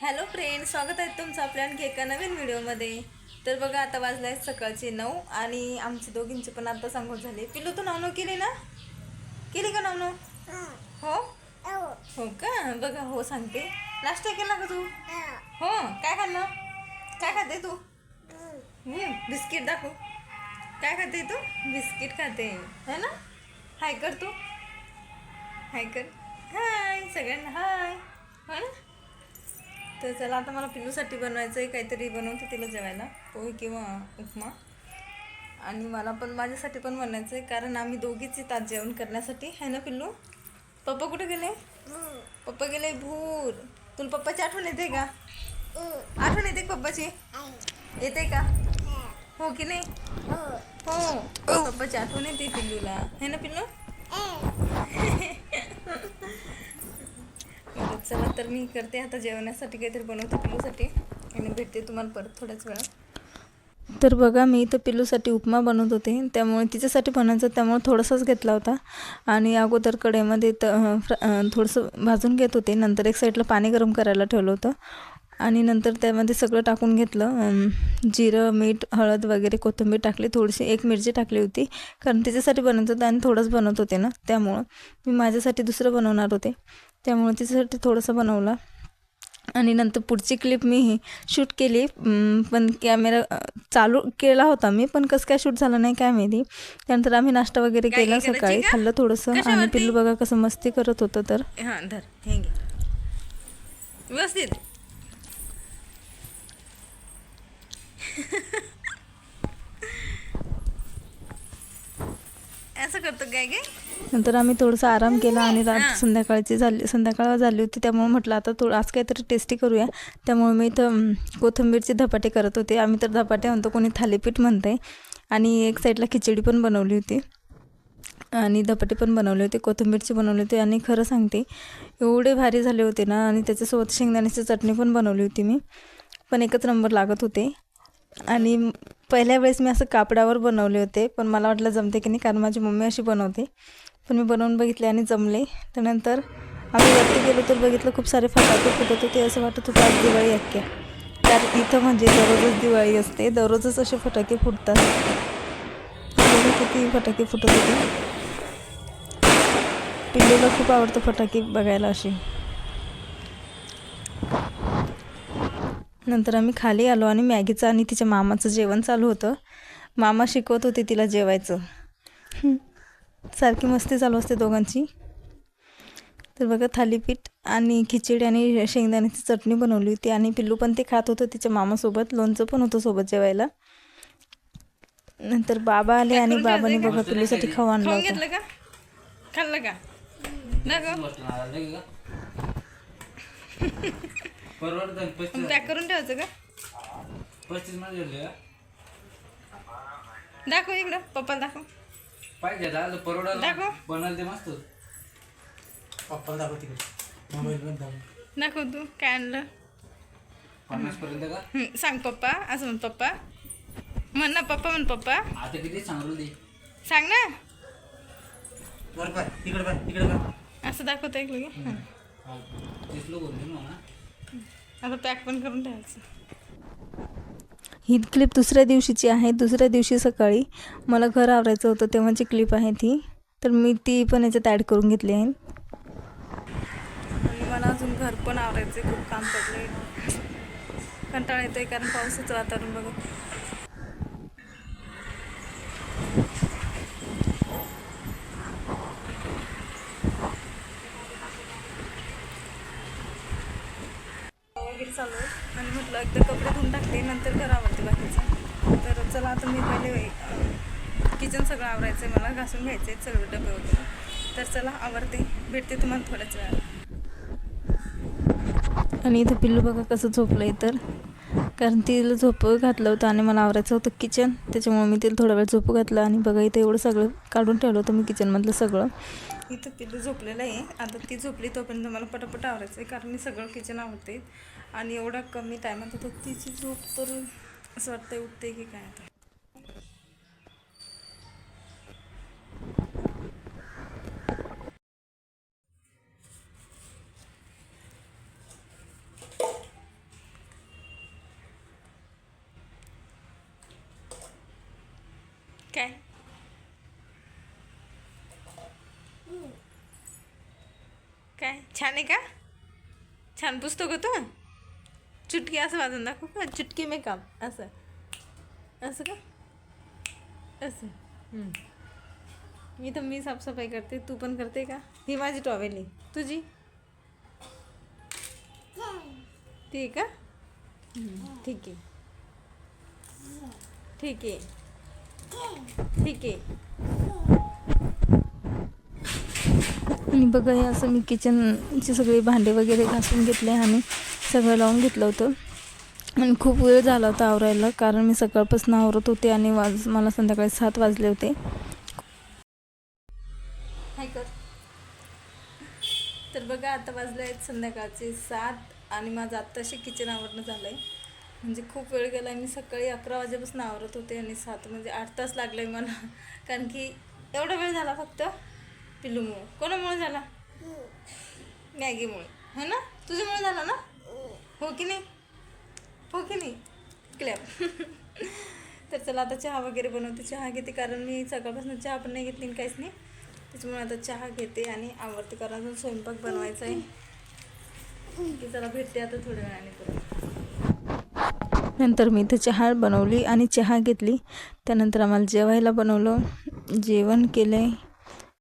Hello friend स्वागत आहे तुमचं आपल्या आणखी एका नवीन व्हिडिओमध्ये. तर बघा आता वाजलं आहे सकाळचे नऊ आणि आमचे दोघींचे पण आता सांगून झाले. पिलू तू नाव केली ना? केली का नवनव? हो? हो का? बघा हो सांगते. नाश्ता केला का तू? हो? काय खाल्लं? काय खाते तू? बिस्किट दाखव. काय खाते तू? बिस्किट खाते. है ना? हाय कर तू. हाय कर. हाय सगळ्यांना हाय हो ना? तर चला आता मला पिल्लूसाठी बनवायचं आहे काहीतरी बनवते तिला जेवायला. पोहे किंवा उपमा. आणि मला पण माझ्यासाठी पण बनवायचं आहे कारण आम्ही दोघीच येतात जेवण करण्यासाठी. आहे ना पिल्लू? पप्पा कुठे गेले? पप्पा गेले भूर. तुला पप्पाची आठवण येते का? आठवण येते पप्पाची? येते का? हो की नाही? हो. पप्पाची आठवण येते पिल्लूला. है ना पिल्लू? बरं, चला तर मी करते आता जेवणासाठी काहीतरी बनवते पिलूसाठी आणि भेटते तुम्हाला परत थोड्याच वेळा तर बघा मी इथं पिलूसाठी उपमा बनवत होते. त्यामुळे तिच्यासाठी बनायचं त्यामुळे थोडासाच घेतला होता. आणि अगोदर कडेमध्ये तर थोडंसं भाजून घेत होते. नंतर एक साईडला पाणी गरम करायला ठेवलं होतं. आणि नंतर त्यामध्ये सगळं टाकून घेतलं. जिरं मीठ हळद वगैरे कोथिंबीर टाकली. थोडीशी एक मिरची टाकली होती. कारण तिच्यासाठी बनवत होतं आणि थोडंच बनवत होते ना. त्यामुळं मी माझ्यासाठी दुसरं बनवणार होते. त्यामुळे तिच्यासाठी थोडंसं बनवलं. आणि नंतर पुढची क्लिप मी शूट केली. पण कॅमेरा चालू केला होता मी. पण कसं काय शूट झालं नाही काय माहिती. त्यानंतर आम्ही नाश्ता वगैरे केला सकाळी? खाल्लं थोडंसं. आणि? पिल्लू बघा कसं मस्ती करत होतं तर. हां धर. व्यवस्थित. असं करतो काय गे? नंतर आम्ही थोडंसं आराम केला आणि रात संध्याकाळची झाली संध्याकाळ झाली होती त्यामुळे म्हटलं आता थोडं आज काहीतरी टेस्टी करूया. त्यामुळे मी इथं कोथिंबीरचे धपाटे करत होते. आम्ही तर धपाटे म्हणतो कोणी थालीपीठ म्हणते आणि एक साईडला खिचडी पण बनवली होती. आणि धपाटे पण बनवले होते कोथिंबीरचे बनवले होते. आणि खरं सांगते एवढे भारी झाले होते ना आणि त्याच्यासोबत शेंगदाण्याची चटणी पण बनवली होती मी. पण एकच नंबर लागत होते. आणि पहिल्या वेळेस मी असं कापडावर बनवले होते पण मला वाटलं जमते की नाही कारण माझी मम्मी अशी बनवते. पण मी बनवून बघितले आणि जमले. त्यानंतर आम्ही वरती गेलो तर बघितलं खूप सारे फटाके फुटत होते. असं वाटत होतं आज दिवाळी अख्ख्या. कारण इथं म्हणजे दररोजच दिवाळी असते. दररोजच असे फटाके फुटतात. किती फटाके फुटत होते. पिल्लूला खूप आवडतं फटाके बघायला असे. नंतर आम्ही खाली आलो आणि मॅगीचं आणि तिच्या मामाचं जेवण चालू होतं. मामा शिकवत होते तिला जेवायचं. सारखी मस्ती चालू असते दोघांची. तर बघा थालीपीठ आणि खिचडी आणि शेंगदाण्याची चटणी बनवली होती आणि पिल्लू पण ते खात होतं तिच्या मामासोबत. लोणचं पण होतं सोबत जेवायला. नंतर बाबा आले आणि बाबाने बघा पिल्लूसाठी खाऊ आणला होता. खाल्लं का? परवडतं पस्तीस पॅक करून ठेवायचं का? पस्तीसमध्ये का दाखव इकडं पप्पाला दाखव. पाहिजे दादा परवडायला दाखव. बनायला ते मस्त. पप्पाला दाखव तिकडे. मोबाईल पण दाखव दाखव तू काय आणलं? पन्नास पर्यंत का? हं, सांग पप्पा असं म्हण पप्पा. म्हण ना पप्पा म्हण पप्पा. आता किती सांगू दे. सांग ना. वर पाय तिकडे पाय तिकडे पाय. असं दाखवता ऐकलं की? हं. तीस लोक होते म्हणा आता पॅक पण करून ठेवायचं. ही क्लिप दुसऱ्या दिवशीची आहे. दुसऱ्या दिवशी सकाळी मला घर आवरायचं होतं तेव्हाची क्लिप आहे ती. तर मी ती पण याच्यात ॲड करून घेतली आहे. आणि मला अजून घर पण आवरायचं खूप काम पडलं कंटाळा येतोय कारण पावसाचं वातावरण बघा वगैरे चालू आहे. आणि म्हटलं एकदा कपडे धुवून टाकते नंतर घर आवडते बाकीचं. तर चला आता मी पहिले किचन सगळं आवरायचं आहे मला घासून घ्यायचे आहेत सगळे डबे वगैरे. तर चला आवरते. भेटते तुम्हाला थोड्याच वेळात आणि इथं पिल्लू बघा कसं झोपलं आहे तर कारण तिला झोप घातलं होतं आणि मला आवरायचं होतं किचन त्याच्यामुळे मी तिला थोडा वेळ झोपू घातलं आणि बघा इथं एवढं सगळं काढून ठेवलं होतं मी किचनमधलं सगळं. इथं पिल्लू झोपलेलं आहे. आता ती झोपली तोपर्यंत मला पटापट आवरायचं आहे कारण मी सगळं किचन आवडते आणि एवढा कमी टायमात होतं तिची झोप तर असं वाटतंय उठते की काय आता. काय? छान आहे का? छान पुस्तक होतं? चुटकी असं वाजून दाखव का चुटकी में काम। असं असं का? असं हम्म. मी तर मी साफसफाई करते तू पण करते का? ही माझी टॉवेल तुझी ती आहे ठीक आहे ठीक आहे ठीक आहे बघा हे असं मी किचनचे सगळे भांडे वगैरे घासून घेतले आणि सगळं लावून घेतलं होतं. आणि खूप वेळ झाला होता आवरायला कारण मी सकाळपासून आवरत होते आणि वाज मला संध्याकाळी सात वाजले होते. हाय कर. तर बघा आता वाजले आहेत संध्याकाळचे सात आणि माझं आत्ताशी किचन आवरणं झालं आहे म्हणजे खूप वेळ गेला मी सकाळी अकरा वाजेपासून आवरत होते आणि सात म्हणजे आठ तास लागले मला. कारण की एवढा वेळ झाला फक्त? पिल्लूमुळं. कोणामुळे झाला? मॅगीमुळे. हो ना? तुझ्यामुळे झाला ना? हो की नाही? हो की नाही? क्लॅप तर चला आता चहा वगैरे बनवते. चहा घेते कारण मी सकाळपासून चहा पण नाही घेतली आणि काहीच नाही. त्याच्यामुळे आता चहा घेते आणि आवडते कारण अजून स्वयंपाक बनवायचा आहे. की चला भेटते आता थोड्या वेळाने परत. नंतर मी इथं चहा बनवली आणि चहा घेतली. त्यानंतर आम्हाला जेवायला बनवलं. जेवण केलं